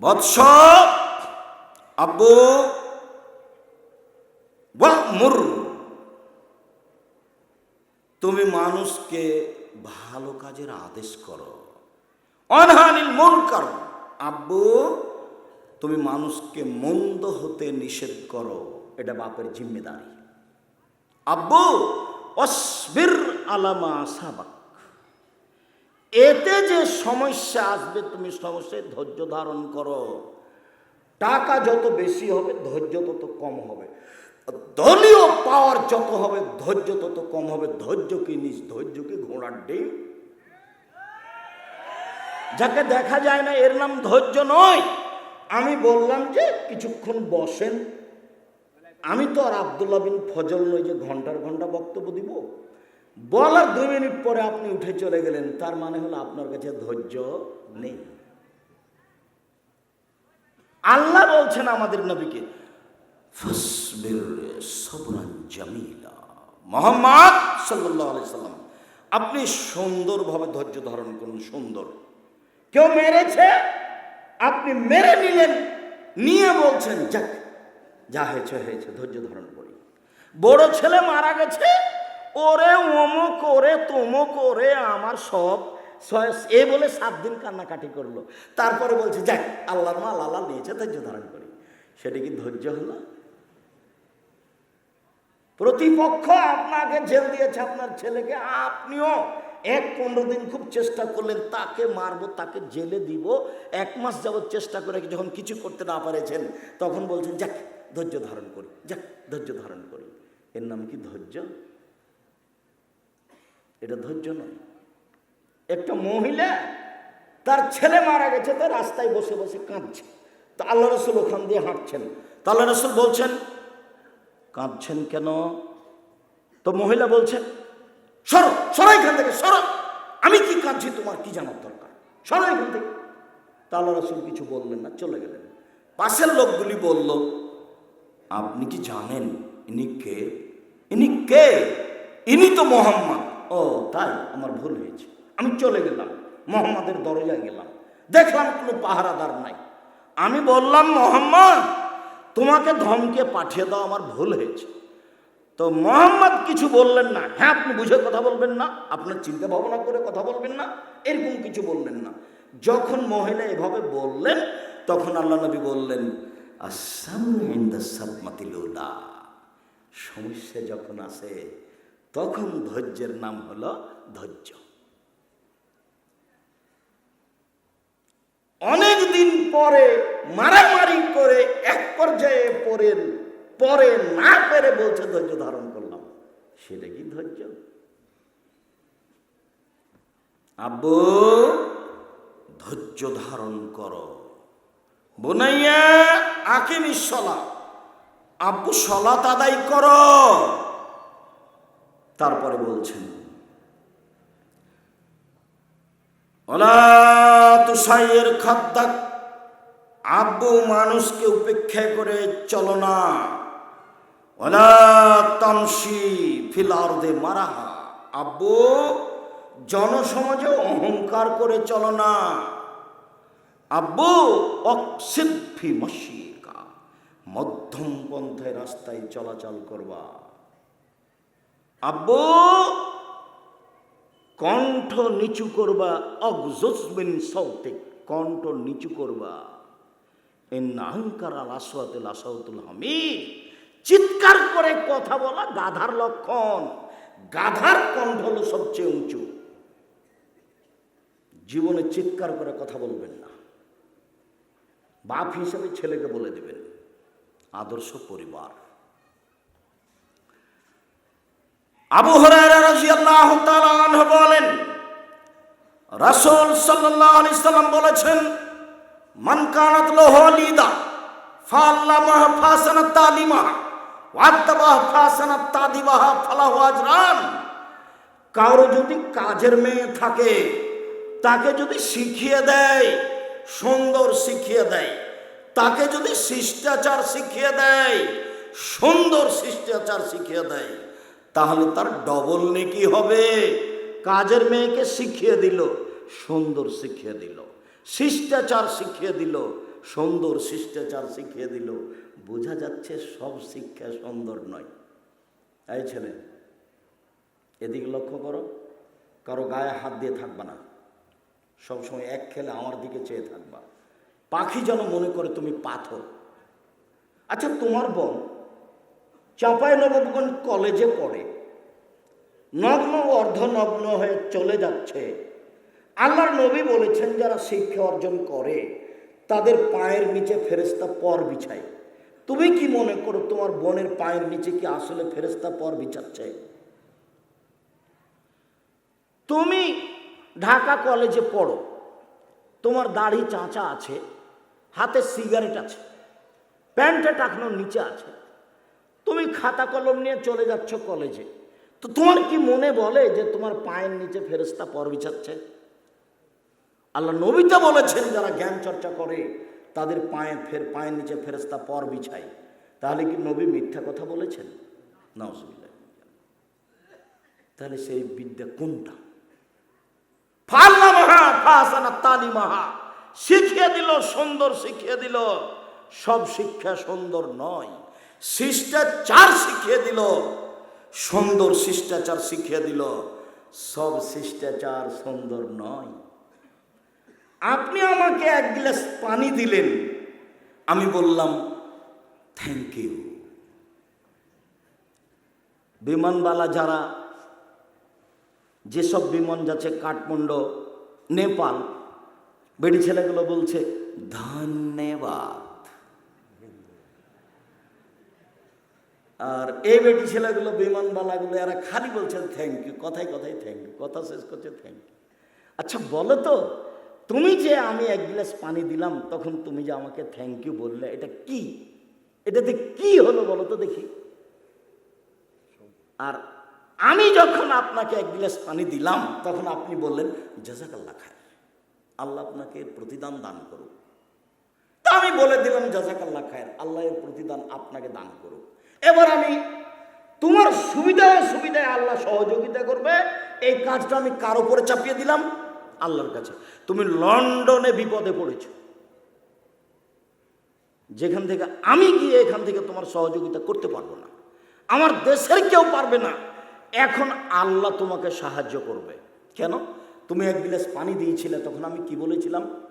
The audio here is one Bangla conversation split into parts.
বৎস আব্বু মুর তুমি মানুষকে ভালো কাজের আদেশ করো। অনহানিল মন করো আব্বু, তুমি মানুষকে মন্দ হতে নিষেধ করো। এটা বাপের জিম্মেদারি। আব্বু, অসবির আলামা সাবাক। এতে যে সমস্যা আসবে, তুমি সমস্যায় ধৈর্য ধারণ করো। টাকা যত বেশি হবে, ধৈর্য তত কম হবে। দলীয় পাওয়ার যত হবে, ধৈর্য তত কম হবে। ধৈর্য কি নিজ ধৈর্য কি ঘোড়ার ডিম? যাকে দেখা যায় না, এর নাম ধৈর্য নয়। আমি বললাম যে, কিছুক্ষণ বসেন। আমি তো আর আবদুল্লাহ বিন ফজল নই যে ঘণ্টার ঘণ্টা বক্তব্য দিব। বলার দুই মিনিট পরে আপনি উঠে চলে গেলেন, তার মানে হলো আপনার কাছে ধৈর্য নেই। আল্লাহ বলছেন আমাদের নবীকে জামিলা। মোহাম্মদ সাল্লাম, আপনি সুন্দরভাবে ধৈর্য ধারণ করুন, সুন্দর। কেউ মেরেছে? আপনি মেরে নিলেন, নিয়ে বলছেন, যাক, যা হয়েছে হয়েছে, ধৈর্য ধারণ করি। বড় ছেলে মারা গেছে ওরে অমুক করে তমুক করে আমার সব এ বলে সাত দিন কান্নাকাটি করল। তারপরে বলছে, যাক, আল্লাহর মাল আল্লাহ নিয়েছে ধৈর্য ধারণ করি। সেটা কি ধৈর্য হলো? প্রতিপক্ষ আপনাকে জেল দিয়েছে, আপনার ছেলেকে। আপনিও এক পনেরো দিন খুব চেষ্টা করলেন, তাকে মারবো, তাকে জেলে দিব। এক মাস যাবৎ চেষ্টা করে যখন কিছু করতে না পারেছেন, তখন বলছেন, যাক, ধৈর্য ধারণ করি, যাক, ধৈর্য ধারণ করি। এর নাম কি ধৈর্য? এটা ধৈর্য নয়। একটা মহিলা, তার ছেলে মারা গেছে, তো রাস্তায় বসে বসে কাঁদছে। তা আল্লাহ রসুল ওখান দিয়ে হাঁটছেন। তা আল্লাহ রসুল বলছেন, কাঁদছেন কেন? তো মহিলা বলছেন, সরো সরো এখান থেকে, সরো। আমি কি কাঁদছি, তোমার কি জানার দরকার? সরো এখান থেকে। তা আল্লাহ রসুল কিছু বললেন না, চলে গেলেন। পাশের লোকগুলি বলল, আপনি কি জানেন ইনি কে? ইনি কে? ইনি তো মোহাম্মদ। ও, তাই আমার ভুল হয়েছে। আমি চলে গেলাম, মোহাম্মদের দরজায় গেলাম। দেখলাম কোনো পাহারাদার নাই। আমি বললাম, মোহাম্মদ, তোমাকে ধমকে পাঠিয়ে দাও, আমার ভুল হয়েছে। তো মোহাম্মদ কিছু বললেন না। হ্যাঁ আপনি বুঝে কথা বলবেন না, আপনার চিন্তা ভাবনা করে কথা বলবেন না, এরকম কিছু বললেন না। যখন মহিলা এভাবে বললেন, তখন আল্লাহ নবী বললেন আসামাতিলুলা সমস্যা যখন আসে তখন ধৈর্যের নাম হল ধৈর্য। অনেক দিন পরে মারামারি করে এক পর্যায়ে পরে পরে না পেরে বলছে ধৈর্য ধারণ করলাম। সেটা কি ধৈর্য? আব্বু, ধৈর্য ধারণ করো। বোনাইয়া আকিমি সলা আব্বু সলাত আদায় করো। তারপরে বলছেন ওলা তুষাইয়ের খাদ্দাক আব্বু মানুষকে উপেক্ষা করে চলো না। ওলা তামসি ফিলার্দে মারাহা। আব্বু, জনসমাজে অহংকার করে চলো না। আব্বু অক্সিদ্ফি মশিকা। মধ্যম পন্থায় রাস্তায় চলাচল করবা। আব্বু, কণ্ঠ নিচু করবা অগজসবিন সৌতে কণ্ঠ নিচু করবা। এ নাহংকার আল আসওয়াতুল আসাউতুল হামিদ। চিৎকার করে কথা বলা গাধার লক্ষণ। গাধার কণ্ঠ হলো সবচেয়ে উঁচু। জীবনে চিৎকার করে কথা বলবেন না। বাপ হিসেবে ছেলেকে বলে দেবেন, আদর্শ পরিবার। আবু বলেন, রাসুল সাল্লাম বলেছেন, মান কানাত লাহু লিদা ফাল্লামাহ ফাসানাত তালিমা ওয়াত্তাবাহ ফাসানাত কারও যদি কাজের মেয়ে থাকে, তাকে যদি শিখিয়ে দেয়, সুন্দর শিখিয়ে দেয়, তাকে যদি শিষ্টাচার শিখিয়ে দেয়, সুন্দর শিষ্টাচার শিখিয়ে দেয় তাহলে তার ডবল নেকি হবে। কাজের মেয়েকে শিখিয়ে দিল, সুন্দর শিখিয়ে দিল। শিষ্টাচার শিখিয়ে দিল, সুন্দর শিষ্টাচার শিখিয়ে দিল। বোঝা যাচ্ছে সব শিক্ষা সুন্দর নয়। এই ছেলে, এদিকে লক্ষ্য করো, কারও গায়ে হাত দিয়ে থাকবা না। সবসময় এক খেলে আমার দিকে চেয়ে থাকবা। পাখি যেন মনে করে তুমি পাথর। আচ্ছা তোমার বোন চাঁপাই নবগঞ্জ কলেজে পড়ে। নগ্ন অর্ধনগ্ন হয়ে চলে যাচ্ছে। আল্লাহর নবী বলেছেন, যারা শিক্ষা অর্জন করে, তাদের পায়ের নিচে ফেরেস্তা পর বিছায়। তুমি কি মনে করো, তোমার বোনের পায়ের নিচে কি আসলে ফেরেস্তা পর বিছাচ্ছে? তুমি ঢাকা কলেজে পড়ো, তোমার দাড়ি চাঁচা আছে, হাতে সিগারেট আছে প্যান্টে টাকানোর নিচে আছে তুমি খাতা কলম নিয়ে চলে যাচ্ছ কলেজে। তো তোমার কি মনে বলে যে তোমার পায়ের নিচে ফেরেস্তা পর বিছাচ্ছে? আল্লাহ নবীতে বলেছেন, যারা জ্ঞান চর্চা করে, তাদের পায়ে ফের, পায়ের নিচে ফেরেস্তা পর বিছায়। তাহলে কি নবী মিথ্যা কথা বলেছেন? নাউজুবিল্লাহ। তাহলে সেই বিদ্যা কোনটা? ফাল্লা মাহা, ফাসানা তালি মাহা। শিখিয়ে দিল, সুন্দর শিখিয়ে দিল। সব শিক্ষা সুন্দর নয়। শিষ্টাচার শিখিয়ে দিল, সুন্দর শিষ্টাচার শিখিয়ে দিল। সব শিষ্টাচার সুন্দর নয়। আপনি আমাকে এক গ্লাস পানি দিলেন, আমি বললাম থ্যাংক ইউ বিমানবালা যারা, যেসব বিমান যাচ্ছে কাঠমান্ডু, নেপাল, বেড়ি ছেলেগুলো বলছে, ধন্যবাদ। আর এই বেটি ছেলেগুলো বিমানবালাগুলো এরা খালি বলছে থ্যাংক ইউ কথায় কথায় থ্যাংক ইউ কথা শেষ করছে থ্যাংক ইউ আচ্ছা বলো তো, তুমি যে আমি এক গ্লাস পানি দিলাম, তখন তুমি যে আমাকে থ্যাংক ইউ বললে, এটা কি? এটাতে কি হলো বলো তো দেখি। আর আমি যখন আপনাকে এক গ্লাস পানি দিলাম, তখন আপনি বললেন জাজাকাল্লা খায় আল্লাহ আপনাকে প্রতিদান দান করুক। তা আমি বলে দিলাম জাজাকাল্লা খায় আল্লাহ এর প্রতিদান আপনাকে দান করুক। এবার আমি তোমার সুবিধা অসুবিধায় আল্লাহ সহযোগিতা করবে। এই কাজটা আমি কার উপরে চাপিয়ে দিলাম? আল্লাহর কাছে। তুমি লন্ডনে বিপদে পড়েছো। যেখান থেকে আমি গিয়ে এখান থেকে তোমার সহযোগিতা করতে পারব না। আমার দেশের কেউ পারবে না। এখন আল্লাহ তোমাকে সাহায্য করবে। কেন? তুমি এক গিলাস পানি দিয়েছিলে, তখন আমি কি বলেছিলাম?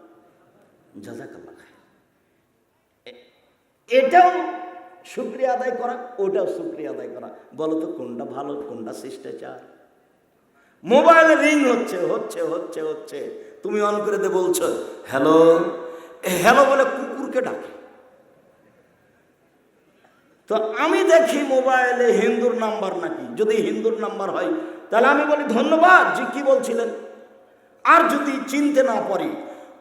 জাজাকাল্লা খায় এটাও শুক্রিয়া আদায় করা, ওটাও শুক্রিয়া আদায় করা। বলো তো কোনটা ভালো, কোনটা শিষ্টাচার? মোবাইল রিং হচ্ছে হচ্ছে হচ্ছে হচ্ছে। তুমি অন করে দে বলছো, হ্যালো? হ্যালো বলে কুকুরকে ডাকে। তো আমি দেখি মোবাইলে হিন্দুর নাম্বার নাকি। যদি হিন্দুর নাম্বার হয়, তাহলে আমি বলি, ধন্যবাদ, জি, কি বলছিলেন? আর যদি চিনতে না পারি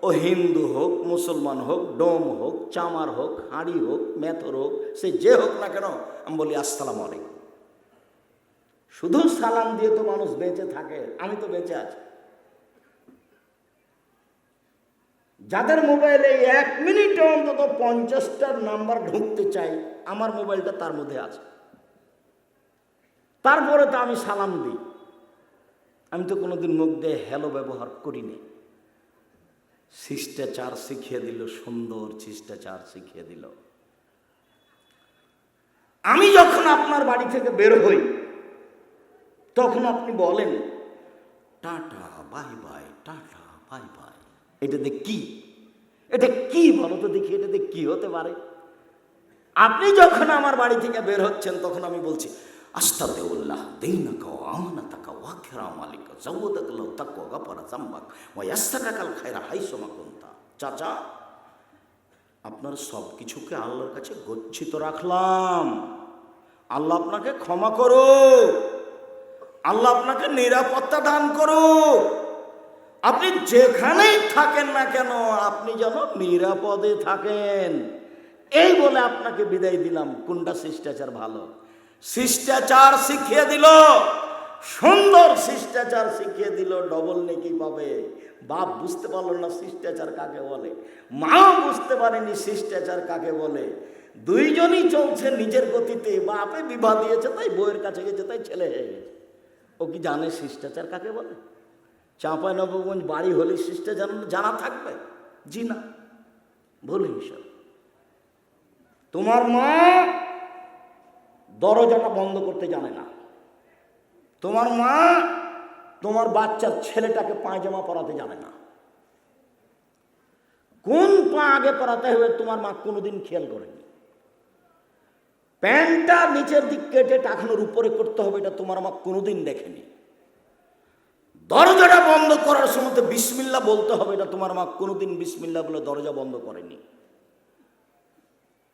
ও হিন্দু হোক, মুসলমান হোক, ডোম হোক, চামার হোক, হাঁড়ি হোক, মেথর হোক, সে যে হোক না কেন, আমি বলি আসসালাম আলাইকুম। শুধু সালাম দিয়ে তো মানুষ বেঁচে থাকে, আমি তো বেঁচে আছি। যাদের মোবাইলে এক মিনিটে অন্তত পঞ্চাশটার নাম্বার ঢুকতে চাই, আমার মোবাইলটা তার মধ্যে আছে। তারপরে তো আমি সালাম দিই। আমি তো কোনোদিন মুখ দিয়ে হ্যালো ব্যবহার করিনি। শিষ্টাচার শিখিয়ে দিল, সুন্দর শিষ্টাচার শিখিয়ে দিল। আমি যখন আপনার বাড়ি থেকে বের হই, তখন আপনি বলেন, tata, bye bye, tata, bye bye. এটাতে কি? এটা কি বলো তো দেখি, এটাতে কি হতে পারে? আপনি যখন আমার বাড়ি থেকে বের হচ্ছেন, তখন আমি বলছি আস্তাদেউল্লাহ দৈনাকা আমানাতাকা ওয়াখিরা মালিকা জৌদাকল তাকো গাপারা জাম্বাক ওয়াস্তাকাল খায়রা হাইসমা কুন্তা চাচা আপনার সব কিছুকে আল্লাহর কাছে গচ্ছিত রাখলাম আল্লাহ আপনাকে ক্ষমা করো আল্লাহ আপনাকে নিরাপত্তা দান করো আপনি যেখানেই থাকেন না কেন আপনি যেন নিরাপদে থাকেন এই বলে আপনাকে বিদায় দিলাম কোনটা শিষ্টাচার ভালো শিষ্টাচার শিখিয়ে দিল। সুন্দর শিষ্টাচার শিখিয়ে দিল ডবল নেকি পাবে। বাপ বুঝতে পারল না শিষ্টাচার কাকে বলে। মাও বুঝতে পারেনি শিষ্টাচার কাকে বলে। দুইজনই চলছে নিজের গতিতে। বাপে বিবাহ দিয়েছে, তাই বইয়ের কাছে গেছে, তাই ছেলে হয়ে গেছে। ও কি জানে শিষ্টাচার কাকে বলে? চাঁপাই নবগঞ্জ বাড়ি হলে শিষ্টাচার জানা থাকবে? জি না। ভুল হিসাব তোমার মা দরজাটা বন্ধ করতে জানে না। তোমার মা তোমার বাচ্চার ছেলেটাকে পায়জামা পরাতে জানে না। কোন পা আগে পরাতে হবে তোমার মা কোনোদিন খেয়াল করেনি। প্যান্টটা নিচের দিক কেটে টাকানোর উপরে করতে হবে এটা তোমার মা কোনোদিন দেখেনি। দরজাটা বন্ধ করার সময় বিসমিল্লা বলতে হবে এটা তোমার মা কোনোদিন বিসমিল্লা বলে দরজা বন্ধ করেনি।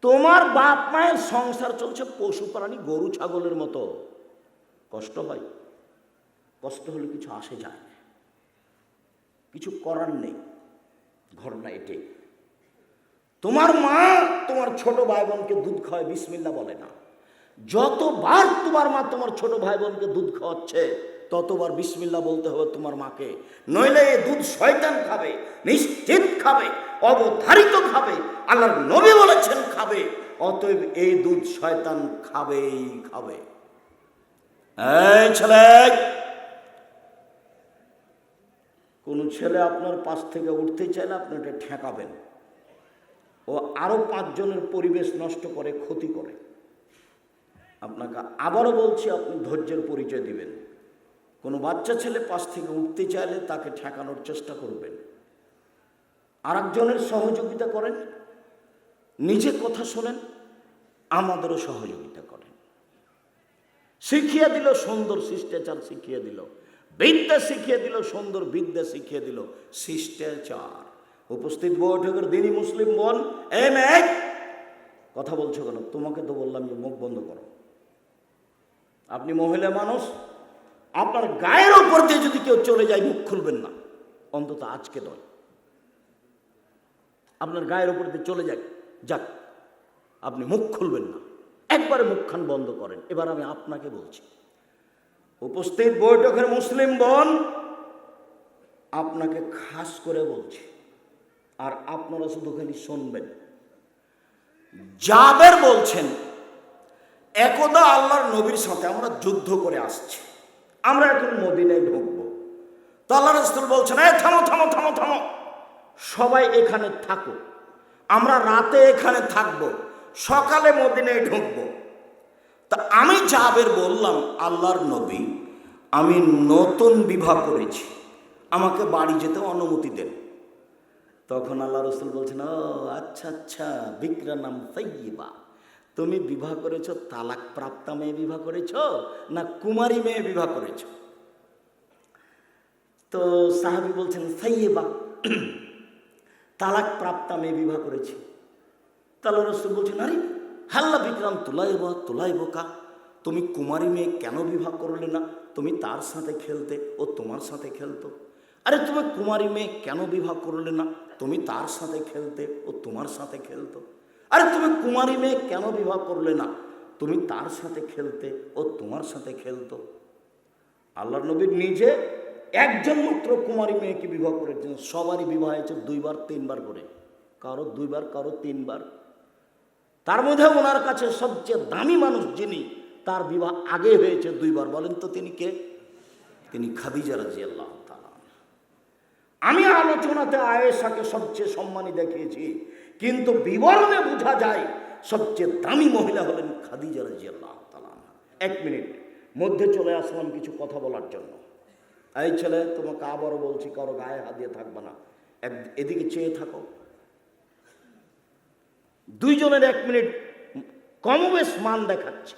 তোমার বাপ মায়ের সংসার চলছে পশু, প্রাণী, গরু, ছাগলের মতো। কষ্ট হয়। কষ্ট হলে কিছু আসে যায় কিছু করার নেই। ঘটনা এটাই। তোমার মা তোমার ছোট ভাই বোনকে দুধ খাওয়ায় বিসমিল্লা বলে না। যতবার তোমার মা তোমার ছোট ভাই বোনকে দুধ খাওয়াচ্ছে, ততবার বিসমিল্লা বলতে হবে তোমার মাকে। নইলে এই দুধ শয়তান খাবে, নিশ্চিত খাবে। অবধারিত খাবে আল্লাহর নবী বলেছেন খাবে, অতএব এই দুধ শয়তান খাবেই খাবে। ছেলে, কোন ছেলে আপনার পাশ থেকে উঠতে চাইলে আপনি এটা ঠেকাবেন। ও আরও পাঁচজনের পরিবেশ নষ্ট করে, ক্ষতি করে। আপনাকে আবারও বলছি, আপনি ধৈর্যের পরিচয় দিবেন। কোনো বাচ্চা ছেলে পাশ থেকে উঠতে চাইলে তাকে ঠেকানোর চেষ্টা করবেন। আর একজনের সহযোগিতা করেন, নিজে কথা শোনেন, আমাদেরও সহযোগিতা করেন। শিখিয়ে দিল, সুন্দর শিষ্টাচার শিখিয়ে দিল। বিদ্যা শিখিয়ে দিল, সুন্দর বিদ্যা শিখিয়ে দিল। শিষ্টাচার। উপস্থিত বৈঠকের দিনই মুসলিম বোন এ মেঘ কথা বলছো কেন? তোমাকে তো বললাম যে মুখ বন্ধ করো। আপনি মহিলা মানুষ, আপনার গায়ের ওপর দিয়ে যদি কেউ চলে যায়, মুখ খুলবেন না। অন্তত আজকে নয়। আপনার গায়ের ওপর দিয়ে চলে যাক যাক, আপনি মুখ খুলবেন না। একবারে মুখখান বন্ধ করেন। এবার আমি আপনাকে বলছি, উপস্থিত বৈঠকের মুসলিম বোন, আপনাকে খাস করে বলছি, আর আপনারা শুধু খালি শুনবেন। যাদের বলছেন, একদা আল্লাহর নবীর সাথে আমরা যুদ্ধ করে আসছি, আমরা এখন মদিনায় ঢুকবো। তো আল্লাহ রসুল বলছেন এ থামো থামো থামো থামো। সবাই এখানে থাকো আমরা রাতে এখানে থাকব, সকালে মদিনায় ঢুকবো। তা আমি জাবের বললাম, আল্লাহর নবী, আমি নতুন বিবাহ করেছি, আমাকে বাড়ি যেতে অনুমতি দেন। তখন আল্লাহ রসুল বলছেন, ও আচ্ছা আচ্ছা বিক্রা নাম সৈবা তুমি বিবাহ করেছ তালাক প্রাপ্তা মেয়ে বিবাহ করেছ, না কুমারী মেয়ে বিবাহ করেছ? তো সাহাবি বলছেন সাইয়েবা তালাক প্রাপ্তা মেয়ে বিবাহ করেছি। তাহলে রসুল বলছেন আরে হাল্লা বিক্রাম, তুলাইব তুলাইব কা তুমি কুমারী মেয়ে কেন বিবাহ করলে না? তুমি তার সাথে খেলতে ও তোমার সাথে খেলতো। আরে তুমি কুমারী মেয়ে কেন বিবাহ করলে না? তুমি তার সাথে খেলতে ও তোমার সাথে খেলতো। আরে তুমি কুমারী মেয়ে কেন বিবাহ করলে না? তুমি তার সাথে খেলতে ও তোমার সাথে খেলতো। আল্লাহ নবীর নিজে একজন মাত্র কুমারী মেয়েকে বিবাহ করেছেন। সবারই বিবাহ হয়েছে দুইবার, তিনবার করে। কারও দুইবার, কারও তিনবার। তার মধ্যে ওনার কাছে সবচেয়ে দামি মানুষ যিনি, তার বিবাহ আগে হয়েছে দুইবার। বলেন তো তিনি কে? তিনি খাদিজা রাজি আল্লাহ আমি আলোচনাতে আয়েশাকে সবচেয়ে সম্মানী দেখিয়েছি। কিন্তু বিবরণে বোঝা যায়, সবচেয়ে দামি মহিলা হলেন খাদিজা রাজি আল্লাহ এক মিনিট, মধ্যে চলে আসলাম কিছু কথা বলার জন্য। এই ছেলে, তোমাকে আবারও বলছি, কারও গায়ে হাত দিয়ে থাকবে না। এক, এদিকে চেয়ে থাকো। দুইজনের এক মিনিট কমবেশ মান দেখাচ্ছে।